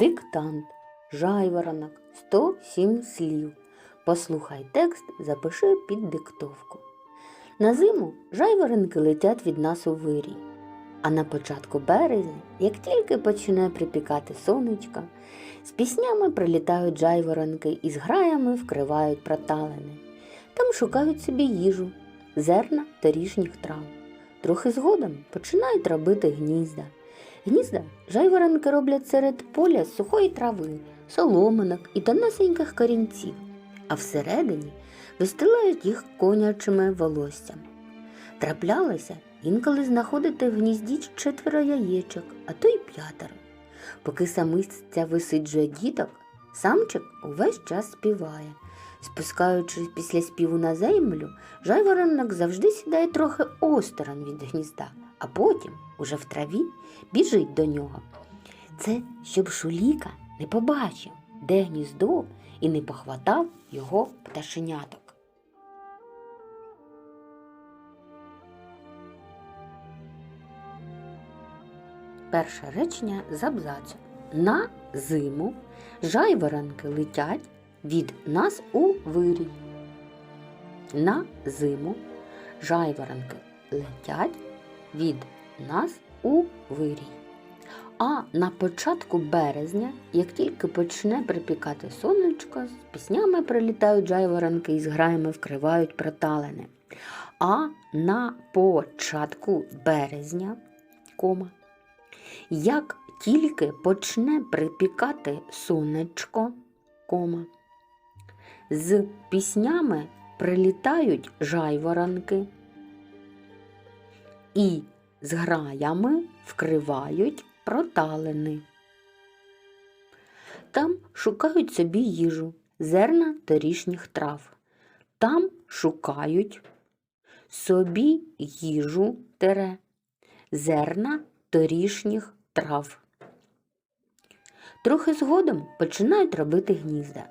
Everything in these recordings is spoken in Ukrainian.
Диктант. Жайворонок. 107 слів. Послухай текст, запиши під диктовку. На зиму жайворонки летять від нас у вирій. А на початку березня, як тільки почне припікати сонечко, з піснями прилітають жайворонки і з граями вкривають проталини. Там шукають собі їжу, зерна та ріжніх трав. Трохи згодом починають робити гнізда. Гнізда жайворонки роблять серед поля сухої трави, соломинок і тонесеньких корінців, а всередині вистилають їх конячими волоссям. Траплялося інколи знаходити в гнізді четверо яєчок, а то й п'ятеро. Поки самиця висиджує діток, самчик увесь час співає. Спускаючись після співу на землю, жайворонок завжди сідає трохи осторонь від гнізда, а потім, уже в траві, біжить до нього. Це щоб Шуліка не побачив, де гніздо, і не похватав його пташеняток. Перше речення з абзацу. На зиму жайворонки летять від нас у вирій. На зиму жайворонки летять від нас у вирій. А на початку березня, як тільки почне припікати сонечко, з піснями прилітають жайворонки і з граями вкривають проталини. А на початку березня, кома, як тільки почне припікати сонечко, кома, з піснями прилітають жайворонки і з граями вкривають проталини. Там шукають собі їжу, зерна торішніх трав. Там шукають собі їжу тере, зерна торішніх трав. Трохи згодом починають робити гнізда.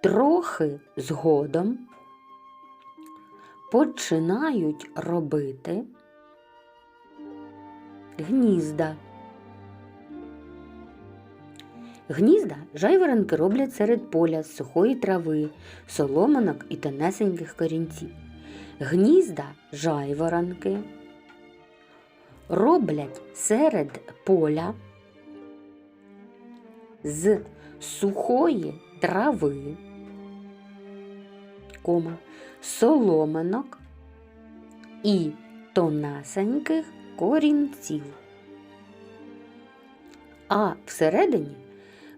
Трохи згодом починають робити гнізда. Гнізда жайворонки роблять серед поля з сухої трави, соломинок і тонесеньких корінців. Гнізда жайворонки роблять серед поля з сухої трави, кома, соломинок і тонесеньких корінців. А всередині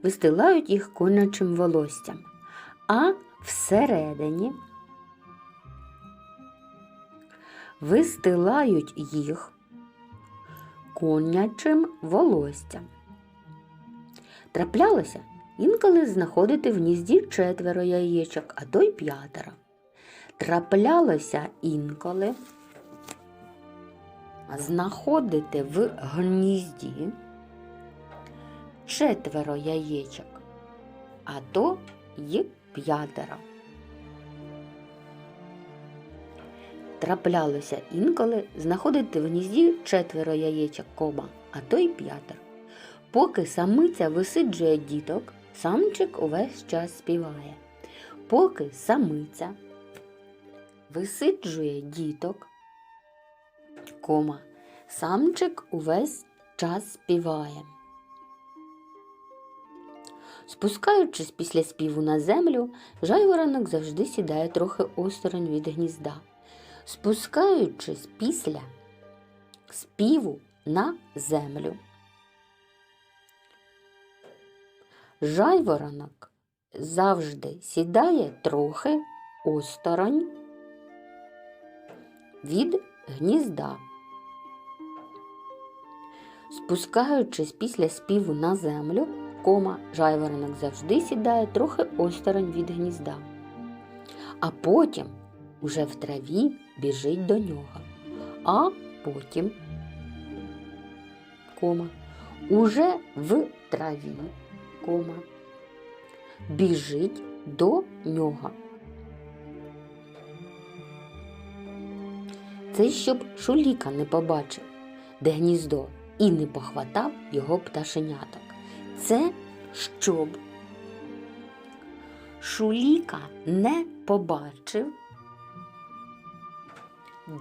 вистилають їх конячим волоссям, а всередині вистилають їх конячим волоссям. Траплялося інколи знаходити в гнізді четверо яєчок, а то й п'ятеро. Траплялося інколи знаходити в гнізді четверо яєчок, а то й п'ятеро. Траплялося інколи знаходити в гнізді четверо яєчок кома, а то й п'ятеро. Поки самиця висиджує діток, самчик увесь час співає. Поки самиця висиджує діток, кома, самчик увесь час співає. Спускаючись після співу на землю, жайворонок завжди сідає трохи осторонь від гнізда. Спускаючись після співу на землю. Жайворонок завжди сідає трохи осторонь від гнізда. Спускаючись після співу на землю, кома, жайворонок завжди сідає трохи осторонь від гнізда. А потім уже в траві біжить до нього. А потім, кома, уже в траві, кома, біжить до нього. Це щоб Шуліка не побачив, де гніздо, і не похватав його пташеняток. Це щоб Шуліка не побачив,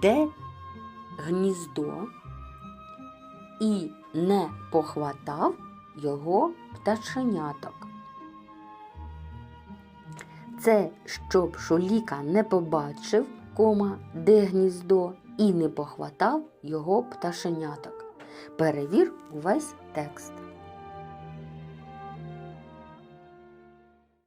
де гніздо і не похватав його пташеняток. Це щоб Шуліка не побачив, кома, де гніздо, і не похватав його пташеняток. Перевір увесь текст.